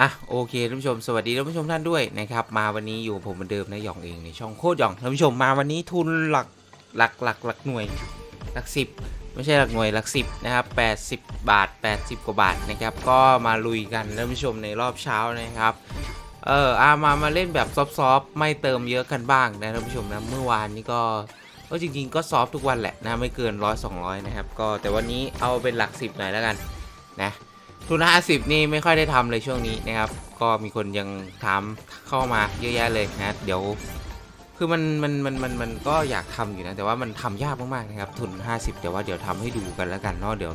อะโอเคท่านผู้ชมสวัสดีท่านผู้ชมท่านด้วยนะครับมาวันนี้อยู่ผมเหมือนเดิมนะหยองเองในช่องโคตรหยองท่านผู้ชมมาวันนี้ทุนหลักหลักหลักหลักหน่วยหลักสิบไม่ใช่หลักหน่วยหลักสิบนะครับ80บาท80กว่าบาทนะครับก็มาลุยกันท่านผู้ชมในรอบเช้านะครับเอออามามาเล่นแบบซอฟต์ๆไม่เติมเยอะกันบ้างนะท่านผู้ชมนะเมื่อวานนี้ก็ก็จริงๆก็ซอฟทุกวันแหละนะไม่เกินร้อยสองร้อยนะครับก็แต่วันนี้เอาเป็นหลักสิบหน่อยแล้วกันนะ ทุนห้าสิบนี่ไม่ค่อยได้ทำเลยช่วงนี้นะครับ ก็มีคนยังถามเข้ามาเยอะแยะเลยนะเดี๋ยว คือมันมันมันมันมันก็อยากทำอยู่นะ แต่ว่ามันทำยากมากๆนะครับ ทุน 50 แต่ว่าเดี๋ยวทำให้ดูกันแล้วกันเนาะเดี๋ยว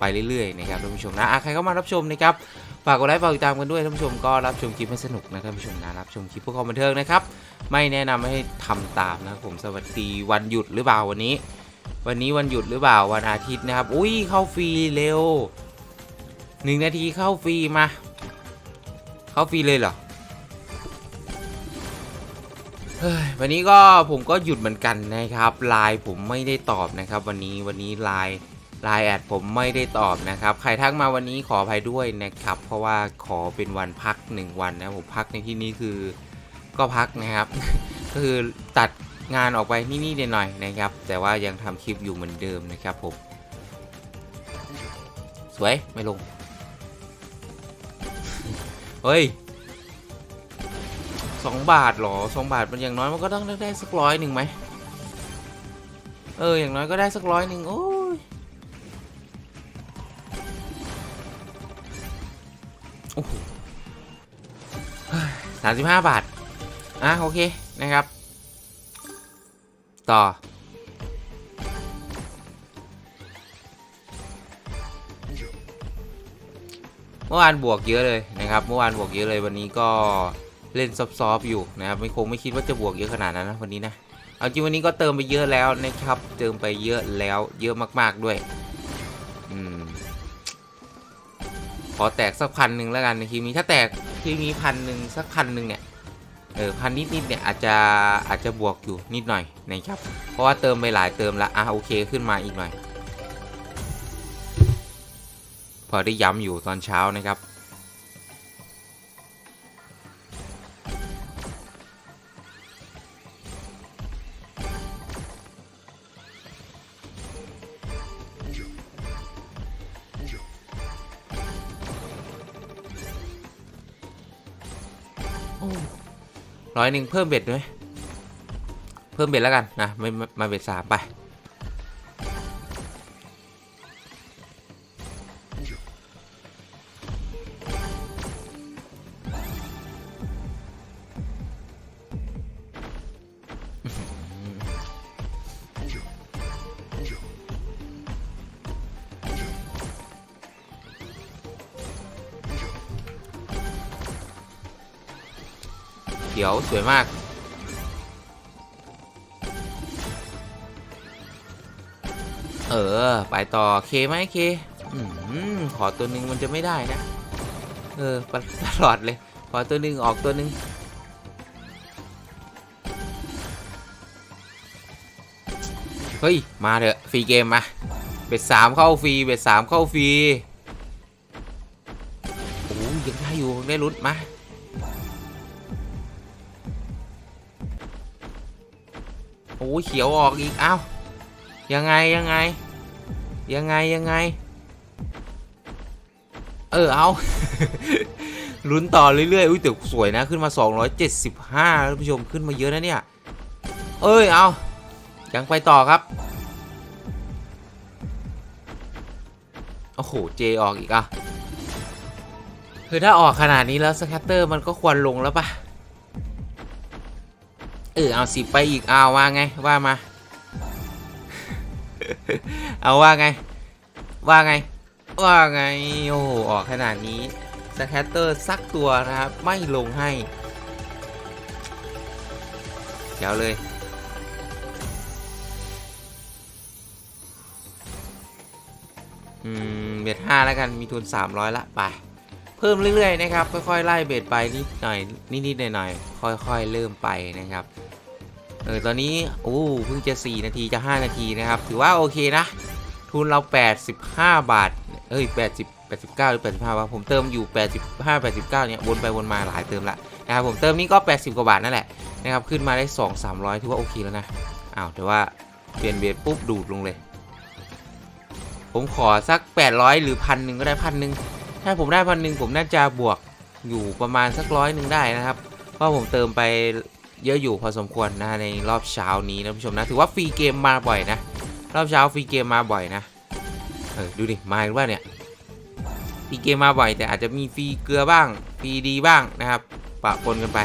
ไปเรื่อยๆนะครับท่านผู้ชมนะใครเข้ามารับชมนะครับฝากกดไลค์ฝากติดตามกันด้วยท่านผู้ชมก็รับชมคลิปให้สนุกนะท่านผู้ชมนะรับชมคลิปเพื่อความบันเทิงนะครับไม่แนะนำให้ทำตามนะครับผมสวัสดีวันหยุดหรือเปล่าวันนี้ วันนี้วันหยุดหรือเปล่าวันอาทิตย์นะครับ อุ้ยเข้าฟรีเร็ว หนึ่งนาทีเข้าฟรีมา เข้าฟรีเลยเหรอเฮ้ยวันนี้ก็ผมก็หยุดเหมือนกันนะครับไลน์ผมไม่ได้ตอบนะครับ วันนี้วันนี้ไลน์ไลน์แอดผมไม่ได้ตอบนะครับ ใครทักมาวันนี้ขออภัยด้วยนะครับ เพราะว่าขอเป็นวันพัก 1 วันนะผมพักในที่นี้คือก็พักนะครับ ก็คือตัดงานออกไปนิดๆหน่อยๆนะครับ แต่ว่ายังทำคลิปอยู่เหมือนเดิมนะครับผม สวยไม่ลง เฮ้ยสองบาทหรอสองบาทมันอย่างน้อยมันก็ต้องได้สักร้อยหนึ่งไหมเอออย่างน้อยก็ได้สักร้อยหนึ่งโอ้ยโอ้โหสามสิบห้าบาท อะโอเคนะครับ ต่อเมื่อวานบวกเยอะเลย นะครับเมื่อวานบวกเยอะเลยวันนี้ก็เล่นซอฟๆอยู่นะครับไม่คงไม่คิดว่าจะบวกเยอะขนาดนั้นนะวันนี้นะเอาจริงวันนี้ก็เติมไปเยอะแล้วนะครับ เติมไปเยอะแล้วเยอะมากๆด้วยอืมขอแตกสักพันหนึ่งแล้วกันในคลิปนี้ถ้าแตกคลิปนี้พันหนึ่งสักพันหนึ่งเนี่ยเออพันนิดนิดๆเนี่ยอาจจะอาจจะบวกอยู่นิดหน่อยนะครับ เพราะว่าเติมไปหลายเติมละอะโอเคขึ้นมาอีกหน่อย พอได้ย้ำอยู่ตอนเช้านะครับ ร้อยหนึ่งเพิ่มเบ็ดด้วย เพิ่มเบ็ดแล้วกันนะไม่มาเบ็ดสามไป สวยมากเออ ไปต่อเคไหมเคอืมขอตัวหนึ่งมันจะไม่ได้นะ เออตลอดเลย ขอตัวหนึ่งออกตัวหนึ่งเฮ้ย มาเถอะ ฟรีเกม มา เบ็ดสามเข้าฟรี เบ็ดสามเข้าฟรี โอ้ยยังได้อยู่ได้ลุ้นมา อ้ยเขียวออกอีกเอ้ายังไงยังไง ยังไงยังไง เออเอาลุ้นต่อเรื่อยๆอุ้ยแต่สวยนะขึ้นมา 275ท่านผู้ชมขึ้นมาเยอะนะเนี่ย เอ้ยเอายังไปต่อครับโอ้โหเจออกอีกอะคือถ้าออกขนาดนี้แล้วสแคตเตอร์มันก็ควรลงแล้วปะ เออเอาสิไปอีกเอาว่าไงว่ามา เอาว่าไง ว่าไง ว่าไงโอ้ออกขนาดนี้สแคตเตอร์สักตัวนะครับ ไม่ลงให้เดี๋ยวเลยอืมเบ็ดห้าแล้วกันมีทุน300ละไป พิ่มเรื่อยๆนะครับ ค่อยๆไล่เบ็ดไปนิดหน่อยนิดๆหน่อยๆค่อยๆเริ่มไปนะครับเออตอนนี้โอ้เพิ่งจะ 4 นาทีจะ 5 นาทีนะครับ ถือว่าโอเคนะ ทุนเรา 85 บาทเอ้ย80 89 หรือ 85วะผมเติมอยู่ 85 89 เนี่ยวนไปวนมาหลายเติมละนะครับผมเติมนี้ก็ 80 กว่าบาทนั่นแหละนะครับขึ้นมาได้ 2 300 ถือว่าโอเคแล้วนะอ้าวแต่ว่าเปลี่ยนเบสปุ๊บดูดลงเลย ผมขอสัก 800 หรือพันหนึ่งก็ได้พันหนึ่ง ถ้าผมได้พันหนึ่งผมน่าจะบวกอยู่ประมาณสักร้อยหนึ่งได้นะครับ เพราะผมเติมไปเยอะอยู่พอสมควรนะในรอบเช้านี้นะผู้ชมนะถือว่าฟรีเกมมาบ่อยนะ รอบเช้าฟรีเกมมาบ่อยนะเออดูดิมาอีกว่าเนี่ยฟรีเกมมาบ่อยแต่อาจจะมีฟรีเกลือบ้างฟรีดีบ้างนะครับ ปะปนกันไป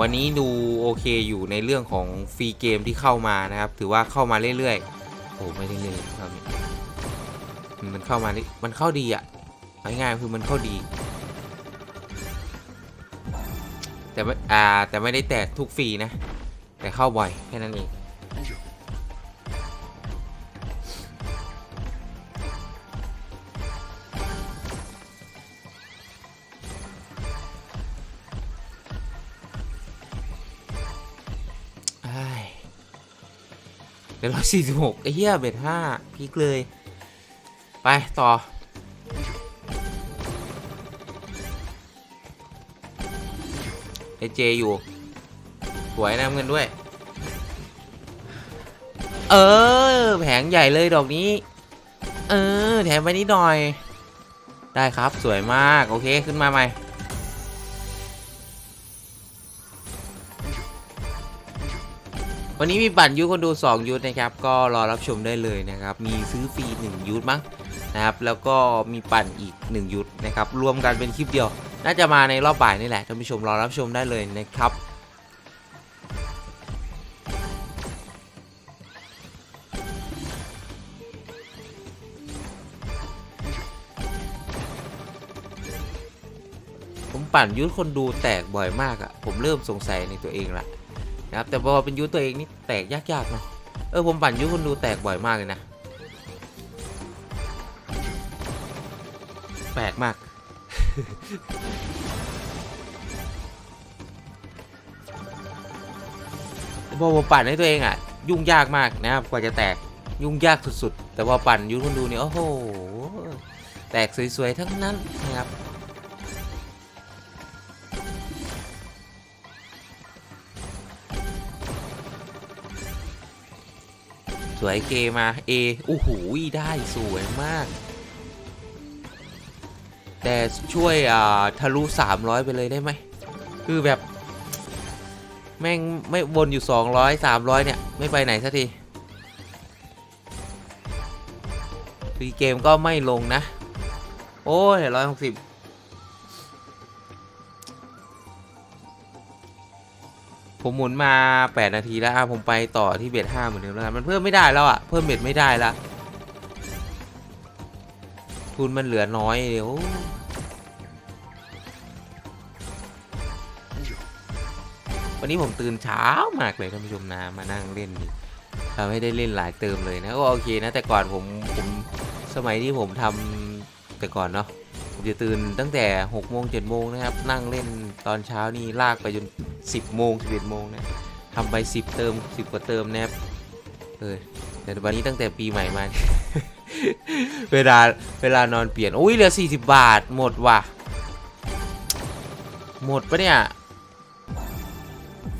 วันนี้ดูโอเคอยู่ในเรื่องของฟรีเกมที่เข้ามานะครับ ถือว่าเข้ามาเรื่อยๆโอ้ไม่ได้เลยๆครับ มันเข้ามานี่มันเข้าดีอะง่ายๆคือมันเข้าดี แต่ไม่อ่าแต่ไม่ได้แตกทุกฟรีนะ แต่เข้าบ่อยแค่นั้นเองเดี๋ยวร้อยสี่สิบหกไอ้เหี้ยเบ็ดห้าพีกเลย ไปต่อ เอเจอยู่ สวยนะเงินด้วย เออ แผงใหญ่เลยดอกนี้ เออ แถมไปนิดหน่อย ได้ครับสวยมาก โอเคขึ้นมาใหม่ วันนี้มีบัตรยูคนดู 2 ยูทนะครับ ก็รอรับชมได้เลยนะครับ มีซื้อฟรี 1 ยูทมั้งนะครับ แล้วก็มีปั่นอีก 1 ยูทนะครับ รวมกันเป็นคลิปเดียว น่าจะมาในรอบบ่ายนี่แหละท่านผู้ชมรอรับชมได้เลยนะครับผมปั่นยูทคนดูแตกบ่อยมากอะ่ะ ผมเริ่มสงสัยในตัวเองละ นะครับแต่พอเป็นยูตัวเองนี่แตกยากๆนะเออผมปั่นยูคนดูแตกบ่อยมากเลยนะแปลกมาก พอผมปั่นให้ตัวเองอะ ยุ่งยากมากนะครับกว่าจะแตกยุ่งยากสุดๆ แต่พอปั่นยูคนดูเนี่ยโอ้โหแตกสวยๆทั้งนั้น วยเกมา A โอ้โหได้สวยมาก แต่ช่วยอ่าทะลุ 300 ไปเลยได้ไหม คือแบบ แม่ง ไม่วนอยู่ 200 300 เนี่ย ไม่ไปไหนสักทีฟรีเกมก็ไม่ลงนะ โอ้ยร้อยหกสิบ ผมหมุนมา 8 นาทีแล้วอะผมไปต่อที่เบ็ด5เหมือนเดิมแล้วมันเพิ่มไม่ได้แล้วอะเพิ่มเบ็ดไม่ได้ละทุนมันเหลือน้อยเดี๋ยววันนี้ผมตื่นเช้ามากเลยท่านผู้ชมนะมานั่งเล่นนี่ทำให้ได้เล่นหลายเติมเลยนะก็โอเคนะแต่ก่อนผมผมสมัยที่ผมทำแต่ก่อนเนาะผมจะตื่นตั้งแต่6โมง7โมงนะครับนั่งเล่นตอนเช้านี่ลากไปจน 10 โมง 11 โมงนะทำไป 10 เติม 10 กว่าเติมนะครับเออแต่วันนี้ตั้งแต่ปีใหม่มา เวลาเวลานอนเปลี่ยน อุ้ยเหลือ 40 บาท หมดว่ะ หมดปะเนี่ย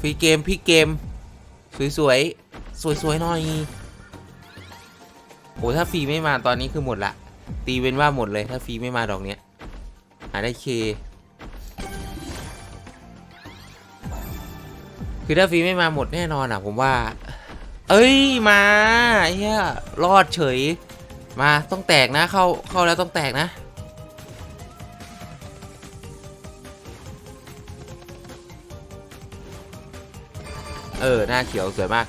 ฟรีเกมพี่เกม สวยๆสวยๆหน่อยโหถ้าฟรีไม่มาตอนนี้คือหมดละ ตีเป็นว่าหมดเลยถ้าฟรีไม่มาดอกเนี้ยหาได้เค คือถ้าฟรีไม่มาหมดแน่นอนอะ ผมว่า เอ้ยมาเหี้ยรอดเฉย มาต้องแตกนะ เข้าเข้าแล้วต้องแตกนะเออ หน้าเขียว สวยมาก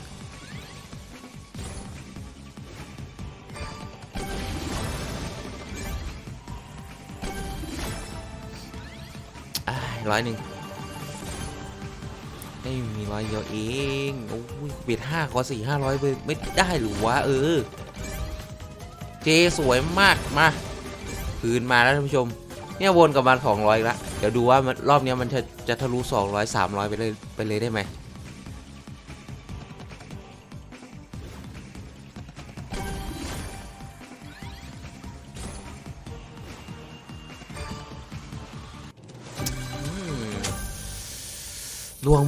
ร้อยหนึ่ง ไม่มีร้อยเดียวเองโอ้ยเบียดห้าขอสี่ห้าร้อยไปไม่ได้หรือวะเออ เจสวยมากมาคืนมาแล้วท่านผู้ชม เนี่ยวนกลับมาสองร้อยละเดี๋ยวดูว่ามันรอบนี้มันจะจะทะลุสองร้อยสามร้อยไปเลยไปเลยได้ไหม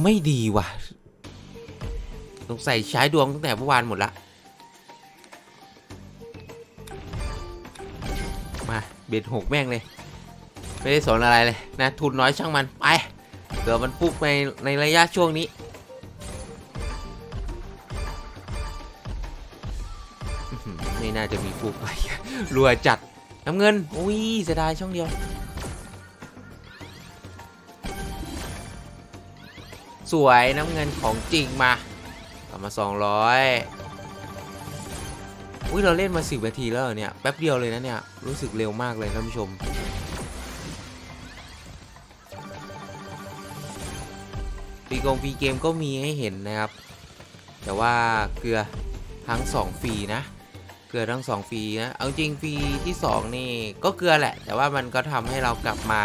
ไม่ดีว่ะสงสัยใช้ดวงตั้งแต่เมื่อวานหมดละ มาเบ็ดหกแม่งเลย ไม่ได้สนอะไรเลยนะ ทุนน้อยช่างมัน ไปเดี๋ยวมันปุ๊กในในระยะช่วงนี้ไม่น่าจะมีปุ๊กไปรัวจัดน้ำเงิน อุ้ยเสียดายช่องเดียว สวยน้ำเงินของจริงมากลับมา 200 อุ้ยเราเล่นมา10นาทีแล้วเหรอเนี่ย แป๊บเดียวเลยนะเนี่ย รู้สึกเร็วมากเลยท่านผู้ชม ปีกงปีเกมก็มีให้เห็นนะครับ แต่ว่าเกลือทั้ง 2ฟรีนะ เกลือทั้ง 2ฟรีนะ เอาจริงฟรีที่ 2 นี่ก็เกลือแหละ แต่ว่ามันก็ทำให้เรากลับมา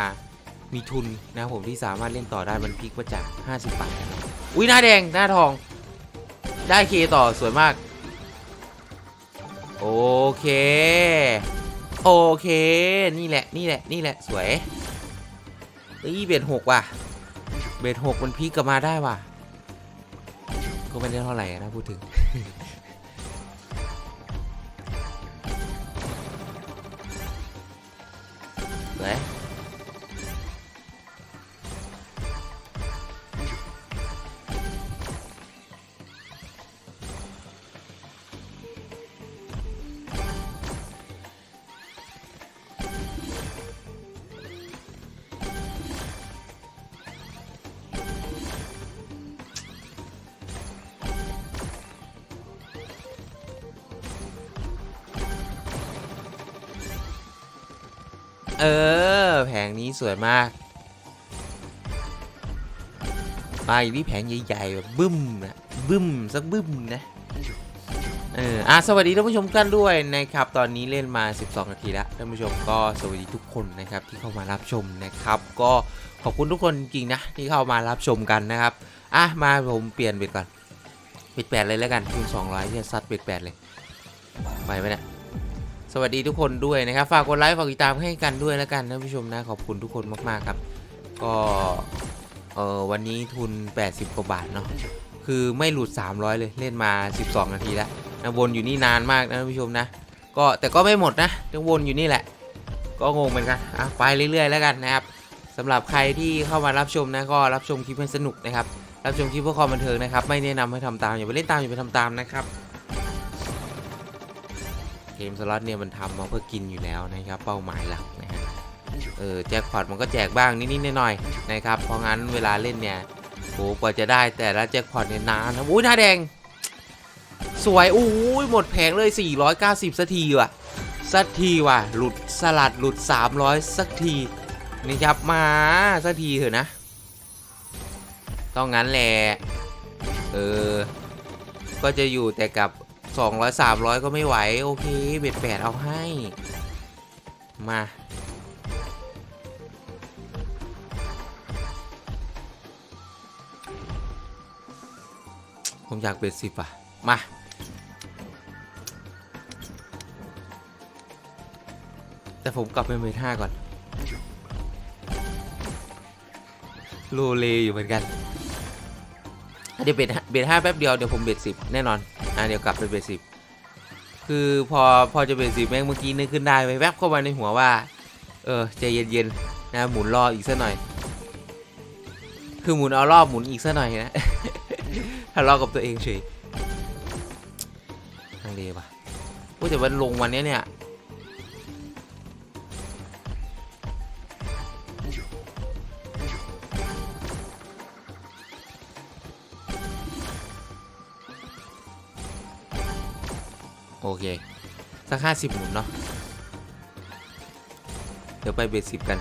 มีทุนนะผมที่สามารถเล่นต่อได้มันพลิกมาจาก 50 บาท อุ้ยหน้าแดงหน้าทอง ได้เคต่อสวยมาก โอเค โอเค นี่แหละนี่แหละนี่แหละสวยเอ้ยเบ็ดหกว่ะ เบ็ดหกมันพลิกกลับมาได้ว่ะ ก็ไม่ได้เท่าไหร่นะพูดถึงสวย เออ แผงนี้สวยมากมาอีกที่แผงใหญ่ๆแบบบึ้มนะบึ้มสักบึ้มนะเอออะสวัสดีท่านผู้ชมกันด้วยนะครับ ตอนนี้เล่นมา 12 นาทีแล้วท่านผู้ชมก็สวัสดีทุกคนนะครับที่เข้ามารับชมนะครับ ก็ขอบคุณทุกคนจริงนะที่เข้ามารับชมกันนะครับอะมาผมเปลี่ยนเบ็ดก่อนเบ็ดแปดเลยแล้วกันคูณ200เนี่ยซัดเบ็ดแปดเลยไปไหมเนี่ย สวัสดีทุกคนด้วยนะครับฝากกดไลค์ฝากติดตามให้กันด้วยแล้วกันท่านผู้ชมนะขอบคุณทุกคนมากๆครับ ก็เออวันนี้ทุน 80กว่าบาทเนาะคือไม่หลุด 300 เลยเล่นมา 12 นาทีแล้วนะวนอยู่นี่นานมากนะท่านผู้ชมนะ ก็แต่ก็ไม่หมดนะยังวนอยู่นี่แหละ ก็งงเหมือนกันอะไปเรื่อยๆแล้วกันนะครับสำหรับใครที่เข้ามารับชมนะก็รับชมคลิปให้สนุกนะครับรับชมคลิปเพื่อความบันเทิงนะครับ ไม่แนะนำให้ทำตามอย่าไปเล่นตามอย่าไปทำตามนะครับ เกมสล็อตเนี่ยมันทำมาเพื่อกินอยู่แล้วนะครับเป้าหมายหลักนะฮะเออแจ็คพอตมันก็แจกบ้างนิดๆหน่อยๆนะครับเพราะงั้นเวลาเล่นเนี่ยโหกว่าจะได้แต่ละแจ็คพอตเนี่ยนานนะอุ้ยหน้าแดง สวยอู้ยหมดแผงเลย 490 สักทีว่ะสักทีว่ะหลุดสลัดหลุด 300 สักทีนะครับมาสักทีเถอะนะ ต้องงั้นแหละเออก็จะอยู่แต่กับ 200 300 ก็ไม่ไหว โอเค เบ็ดแปดเอาให้ มา ผมอยากเบ็ดสิบอะ มาแต่ผมกลับเป็นเบ็ดห้าก่อนโลเลอยู่เหมือนกันเดี๋ยวเบ็ดเบ็ดห้าแป๊บเดียว เดี๋ยวผมเบ็ดสิบแน่นอน อะเดี๋ยวกลับไปเบสิบคือพอพอจะเบสิบแม่งเมื่อกี้นึกขึ้นได้ไปแวบเข้ามาในหัวว่า เออใจเย็นๆนะหมุนรออีกสักหน่อย คือหมุนเอารอบหมุนอีกสักหน่อยนะทะเลาะกับตัวเองเฉยทางเลปะว่าแต่วันลงวันเนี้ยเนี่ย 50หมุนเนาะเดี๋ยวไปเบสิบกัน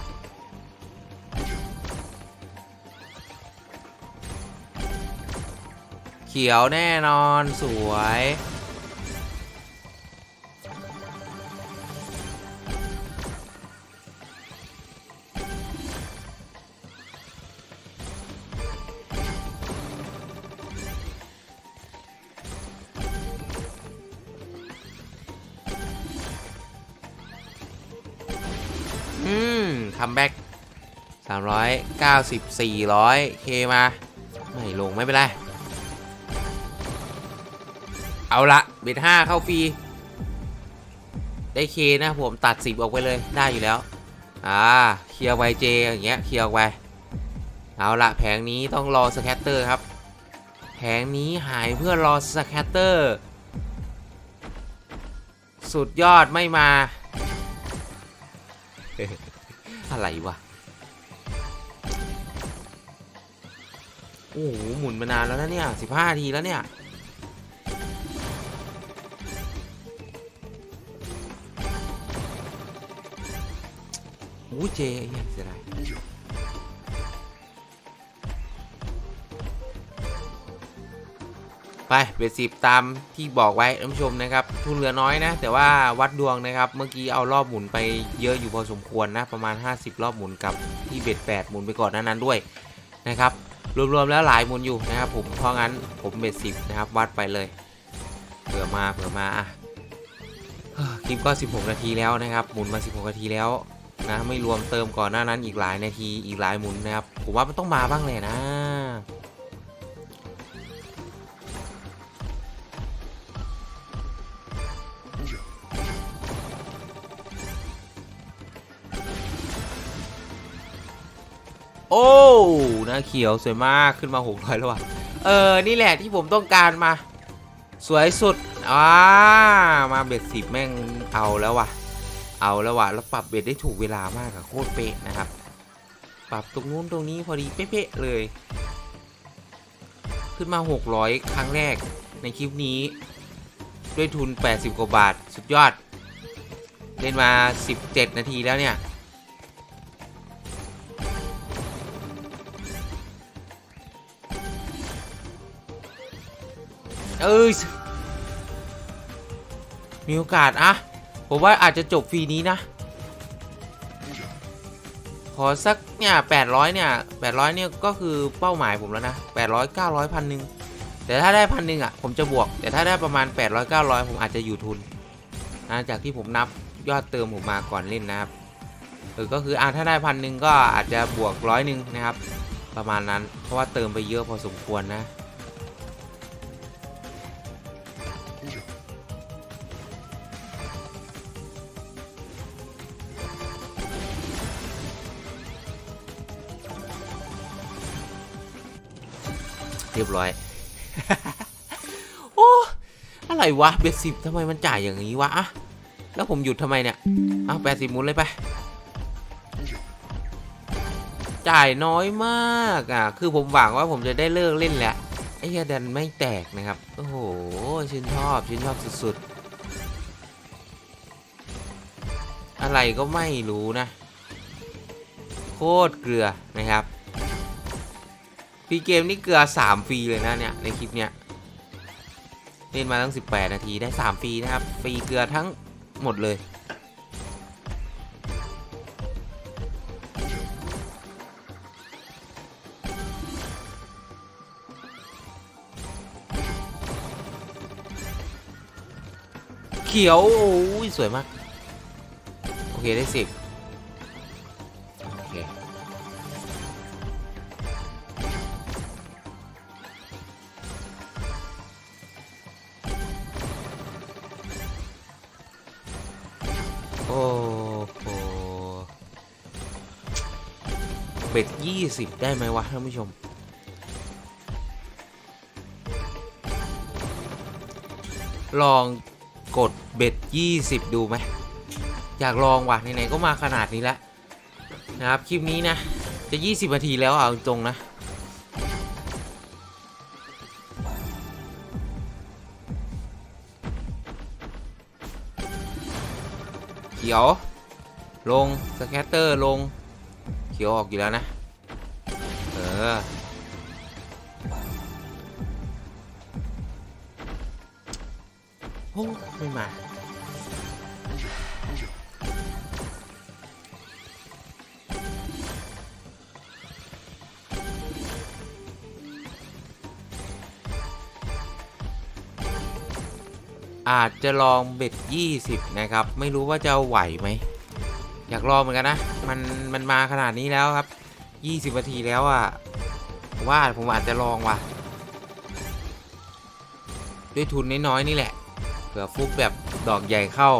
เขียวแน่นอนสวย 90 400เคมา ไม่ลงไม่เป็นไร เอาละเบ็ดห้าเข้าฟรี ได้เคนะผมตัด 10 ออกไปเลยได้อยู่แล้ว อ่า เคลียร์ไวเจอย่างเงี้ยเคลียร์ไวเอาละแผงนี้ต้องรอสแคตเตอร์ครับ แผงนี้หายเพื่อรอสแคตเตอร์ สุดยอดไม่มา อะไรวะ โอ้โหหมุนมานานแล้วนะเนี่ยสิบห้าทีแล้วเนี่ยอู้เจเหี้ยเสียดายไปเบสสิบตามที่บอกไว้ท่านผู้ชมนะครับทุนเหลือน้อยนะ แต่ว่าวัดดวงนะครับ เมื่อกี้เอารอบหมุนไปเยอะอยู่พอสมควรนะ ประมาณ 50 รอบหมุนกับที่เบ็ด8หมุนไปก่อนนานั้นด้วยนะครับ รวมๆแล้วหลายหมุนอยู่นะครับผมเพราะงั้นผมเบ็ดสิบนะครับวัดไปเลยเผื่อมาเผื่อมาอะคลิปก็ 16 นาทีแล้วนะครับหมุนมา 16 นาทีแล้วนะไม่รวมเติมก่อนหน้านั้นอีกหลายนาทีอีกหลายหมุนนะครับผมว่ามันต้องมาบ้างเลยนะ นะเขียวสวยมากขึ้นมาหกร้อยแล้วว่ะเออ นี่แหละที่ผมต้องการมา สวยสุดอ่ามาเบ็ดสิบแม่งเอาแล้วว่ะ เอาแล้วว่ะแล้วปรับเบ็ดได้ถูกเวลามากอะโคตรเป๊ะนะครับ ปรับตรงนู้นตรงนี้พอดีเป๊ะเลย ขึ้นมา 600 ครั้งแรกในคลิปนี้ ด้วยทุน 80 กว่าบาท สุดยอด เล่นมา 17 นาทีแล้วเนี่ย เอ้ยมีโอกาสอะผมว่าอาจจะจบฟรีนี้นะ ขอสักเนี่ยแปดร้อยเนี่ยแปดร้อยเนี่ยก็คือเป้าหมายผมแล้วนะแปดร้อยเก้าร้อยพันหนึ่งแต่ถ้าได้พันหนึ่งอะผมจะบวก แต่ถ้าได้ประมาณแปดร้อยเก้าร้อยผมอาจจะอยู่ทุนนะจากที่ผมนับยอดเติมผมมาก่อนเล่นนะครับเออก็คืออ่าถ้าได้พันหนึ่งก็อาจจะบวกร้อยหนึ่งนะครับ ประมาณนั้นเพราะว่าเติมไปเยอะพอสมควรนะ ยบร้อย โอ้ อะไรวะเบสสิบทำไมมันจ่ายอย่างนี้วะอะแล้วผมหยุดทำไมเนี่ยเอาแปดสิบมุนเลยไป จ่ายน้อยมากอะ คือผมหวังว่าผมจะได้เลิกเล่นแล้วไอ้เหี้ยดันไม่แตกนะครับ โอ้โห ชื่นชอบ ชื่นชอบสุดๆ อะไรก็ไม่รู้นะ โคตรเกลือนะครับ ฟรีเกมนี่เกลือ3ฟรีเลยนะเนี่ยในคลิปเนี้ยเล่นมาตั้ง 18 นาทีได้ 3 ฟรีนะครับ ฟรีเกลือทั้งหมดเลยเขียว โอ้ย สวยมาก โอเค ได้10 เบ็ดยี่สิบได้ไหมวะท่านผู้ชม ลองกดเบ็ดยี่สิบดูไหมอยากลองว่ะไหนๆก็มาขนาดนี้แล้วนะครับ คลิปนี้นะ จะ 20นาทีแล้วเอาตรงนะ เขียว ลง สแคตเตอร์ลง เขียวออกอยู่แล้วนะ เออ โอ้ไม่มา อาจจะลองเบ็ด 20 นะครับ ไม่รู้ว่าจะไหวไหม อยากลองเหมือนกันนะ มันมันมาขนาดนี้แล้วครับ 20นาทีแล้วอะผมว่าผมอาจจะลองว่ะ ด้วยทุนน้อยๆนี่แหละ เผื่อฟุกแบบดอกใหญ่เข้า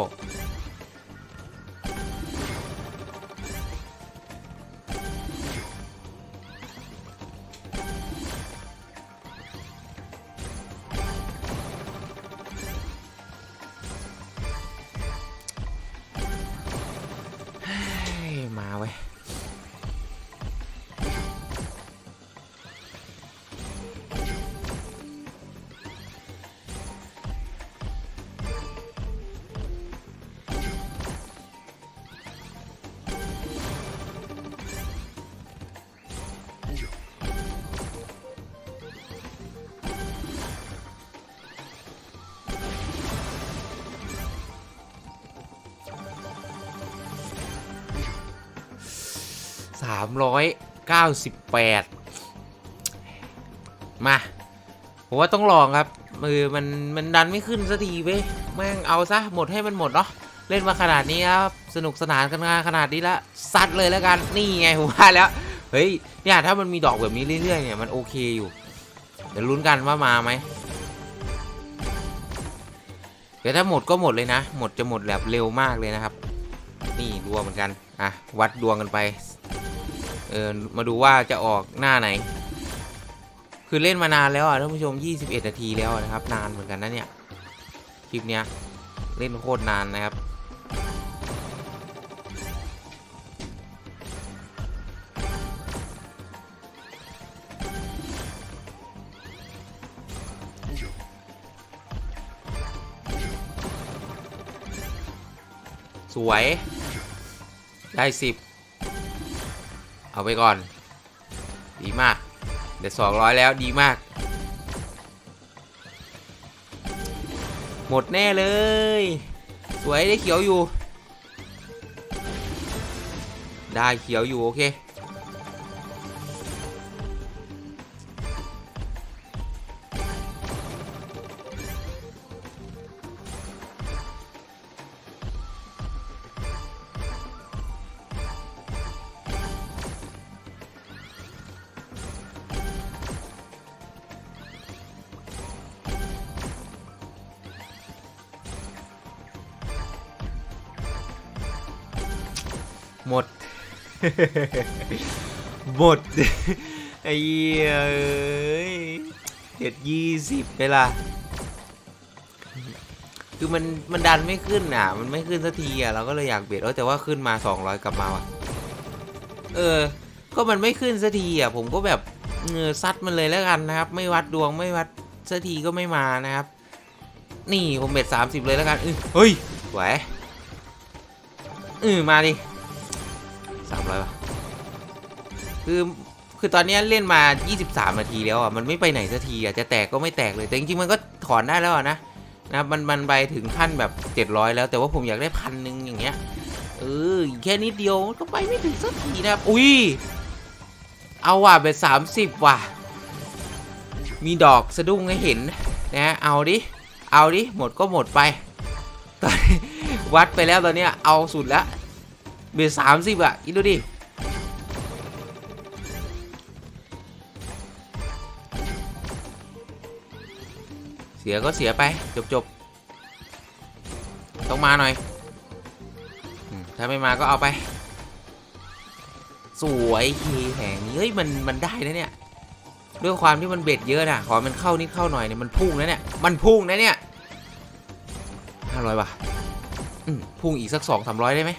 398 มาผมว่าต้องลองครับ มือมันมันดันไม่ขึ้นสักทีเว้ยแม่งเอาซะหมดให้มันหมดเนาะเล่นมาขนาดนี้ครับ สนุกสนานกันมาขนาดนี้ละซัดเลยแล้วกันนี่ไงผมว่าแล้วเฮ้ยเนี่ยถ้ามันมีดอกแบบนี้เรื่อยๆเนี่ยมันโอเคอยู่ เดี๋ยวลุ้นกันว่ามาไหมเดี๋ยวถ้าหมดก็หมดเลยนะ หมดจะหมดแบบเร็วมากเลยนะครับ นี่รัวเหมือนกัน อะ วัดดวงกันไป ออมาดูว่าจะออกหน้าไหน คือเล่นมานานแล้วอะท่านผู้ชม 21 นาทีแล้วนะครับ นานเหมือนกันนะเนี่ยคลิปเนี้ยเล่นโคตรนานนะครับสวย ได้สิบ เอาไปก่อน ดีมาก เดี๋ยวสองร้อยแล้วดีมาก หมดแน่เลย สวยได้เขียวอยู่ ได้เขียวอยู่ โอเค หมดไอ้เหี้ยเจ็ดยี่สิบไปละคือมันมันดันไม่ขึ้นอะ มันไม่ขึ้นสักทีอะเราก็เลยอยากเบียดเออแต่ว่าขึ้นมา 200 กลับมาว่ะ เออ ก็มันไม่ขึ้นสักทีอะ ผมก็แบบเออซัดมันเลยแล้วกันนะครับ ไม่วัดดวงไม่วัดสักทีก็ไม่มานะครับ นี่ผมเบ็ด30 เลยแล้วกันเออเฮ้ยไหวเออมาดิ สามร้อยป่ะคือคือตอนเนี้ยเล่นมา 23 นาทีแล้วอะ มันไม่ไปไหนสักทีอะ จะแตกก็ไม่แตกเลย แต่จริงๆ มันก็ถอนได้แล้วนะนะ มันมันไปถึงขั้นแบบ 700 แล้ว แต่ว่าผมอยากได้พันหนึ่งอย่างเงี้ย เออ แค่นิดเดียวก็ไปไม่ถึงสักทีนะครับ อุ้ย เอาว่ะเบ็ด30 ว่ะ มีดอกสะดุ้งให้เห็นนะ เอาดิ เอาดิ หมดก็หมดไป ตอนนี้วัดไปแล้วตอนเนี้ยเอาสุดแล้ว เบสสามสิบอะคิดดูดิเสียก็เสียไปจบจบต้องมาหน่อย ถ้าไม่มาก็เอาไป สวยคีแผงเฮ้ยมันมันได้นะเนี่ยด้วยความที่มันเบ็ดเยอะนะขอมันเข้านิดเข้าหน่อยเนี่ยมันพุ่งนะเนี่ยมันพุ่งนะเนี่ยห้าร้อยบาทพุ่งอีกสักสองสามร้อยได้ไหม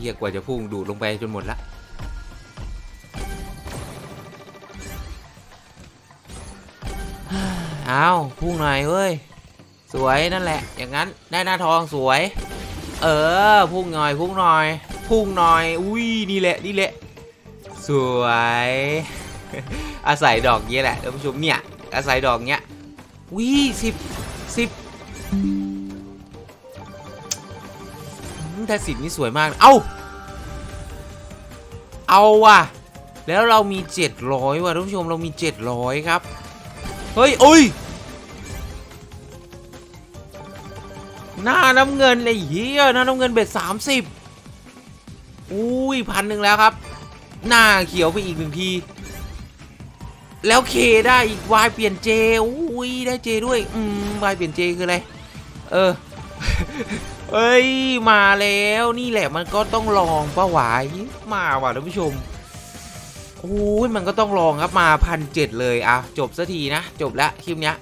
เหี้ยกว่าจะพุ่งดูดลงไปจนหมดละเอาพุ่งหน่อยเว้ย สวยนั่นแหละ อย่างนั้นได้หน้าทองสวย เออ พุ่งหน่อย พุ่งหน่อย พุ่งหน่อย อุ้ยนี่แหละนี่แหละ สวย อาศัยดอกเงี้ยแหละท่านผู้ชมเนี่ย อาศัยดอกเงี้ยวิสิบสิบ แต่สิบนี่สวยมาก เอาเอาว่ะ แล้วเรามี 700 ว่ะท่านผู้ชมเรามี 700 ครับ เฮ้ยโอ้ย หน้าน้ำเงินไอ้เหี้ยหน้าน้ำเงินเบ็ด30 อุ้ยพันหนึ่งแล้วครับ หน้าเขียวไปอีกหนึ่งที แล้วเคได้อีกวายเปลี่ยนเจ อุ้ยได้เจด้วย อืมวายเปลี่ยนเจคืออะไร เออ เอ้ย มาแล้วนี่แหละมันก็ต้องลองป้าหวายมาว่ะท่านผู้ชมโอ้ยมันก็ต้องลองครับมาพันเจ็ดเลยอะจบสักทีนะ จบแล้วคลิปเนี้ย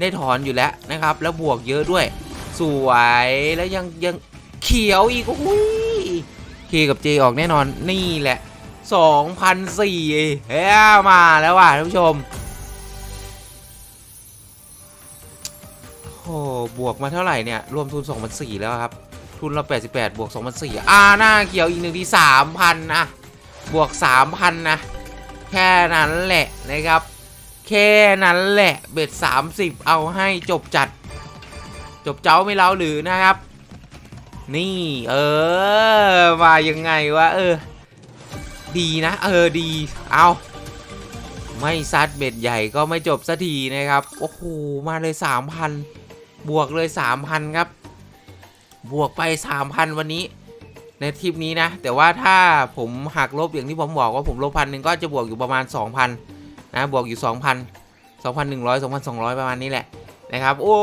ได้ถอนอยู่แล้วนะครับ แล้วบวกเยอะด้วย สวยแล้วยังยังเขียวอีกโอ้ยเคกับเจออกแน่นอนนี่แหละ 2,004เฮ้ยมาแล้วว่ะท่านผู้ชม โอ้บวกมาเท่าไหร่เนี่ย รวมทุน2,004แล้วครับ ทุนเรา 88 บวก2,004อ่าหน้าเขียวอีกหนึ่งที3,000นะบวก 3,000 นะ แค่นั้นแหละนะครับ แค่นั้นแหละ เบ็ด 30 เอาให้จบจัด จบเจ้าไม่เล้าหรือนะครับ นี่ เออ มายังไงวะ เออ ดีนะ เออ ดี เอาไม่ซัดเบ็ดใหญ่ก็ไม่จบสักทีนะครับ โอ้โห มาเลย 3,000 บวกเลย 3,000 ครับ บวกไป 3,000 วันนี้ ในทริปนี้นะ แต่ว่าถ้าผมหักลบอย่างที่ผมบอกว่าผมลบพันหนึ่งก็จะบวกอยู่ประมาณ 2,000 นะบวกอยู่ 2,000 2,100 2,200 ประมาณนี้แหละนะครับ โอ้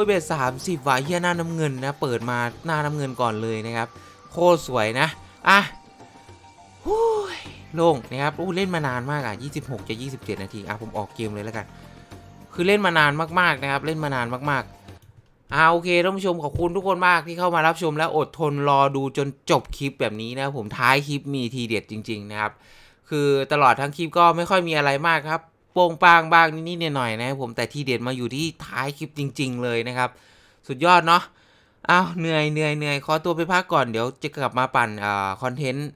ยเบ็ด30ว่ะเฮียหน้าน้ำเงินนะ เปิดมาหน้าน้ำเงินก่อนเลยนะครับ โคตรสวยนะ อะฮู้ยโล่งนะครับโอ้เล่นมานานมากอะ 26 จะ 27 นาที อะ ผมออกเกมเลยแล้วกัน คือเล่นมานานมากๆนะครับ เล่นมานานมากๆ อ่าโอเคท่านผู้ชมขอบคุณทุกคนมากที่เข้ามารับชมและอดทนรอดูจนจบคลิปแบบนี้นะผมท้ายคลิปมีทีเด็ดจริง ๆ นะครับ คือตลอดทั้งคลิปก็ไม่ค่อยมีอะไรมากครับโป่งปางบ้างนิดๆหน่อยๆนะผมแต่ทีเด็ดมาอยู่ที่ท้ายคลิปจริง ๆ เลยนะครับ สุดยอดเนาะอ้าวเหนื่อยเหนื่อยเหนื่อยขอตัวไปพักก่อนเดี๋ยวจะกลับมาปั่นอ่าคอนเทนต์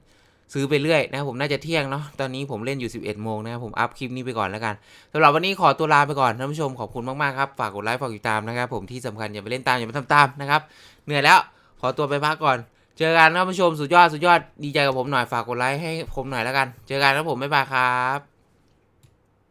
ซื้อไปเรื่อยนะผมน่าจะเที่ยงเนาะตอนนี้ผมเล่นอยู่ 11 โมงนะครับผมอัพคลิปนี้ไปก่อนแล้วกันสำหรับวันนี้ขอตัวลาไปก่อนท่านผู้ชมขอบคุณมากๆครับฝากกดไลค์ฝากติดตามนะครับผมที่สำคัญอย่าไปเล่นตามอย่าไปทำตามนะครับเหนื่อยแล้วขอตัวไปพักก่อน เจอกันท่านผู้ชมสุดยอดสุดยอดดีใจกับผมหน่อยฝากกดไลค์ให้ผมหน่อยแล้วกัน เจอกันครับผมบ๊ายบายครับ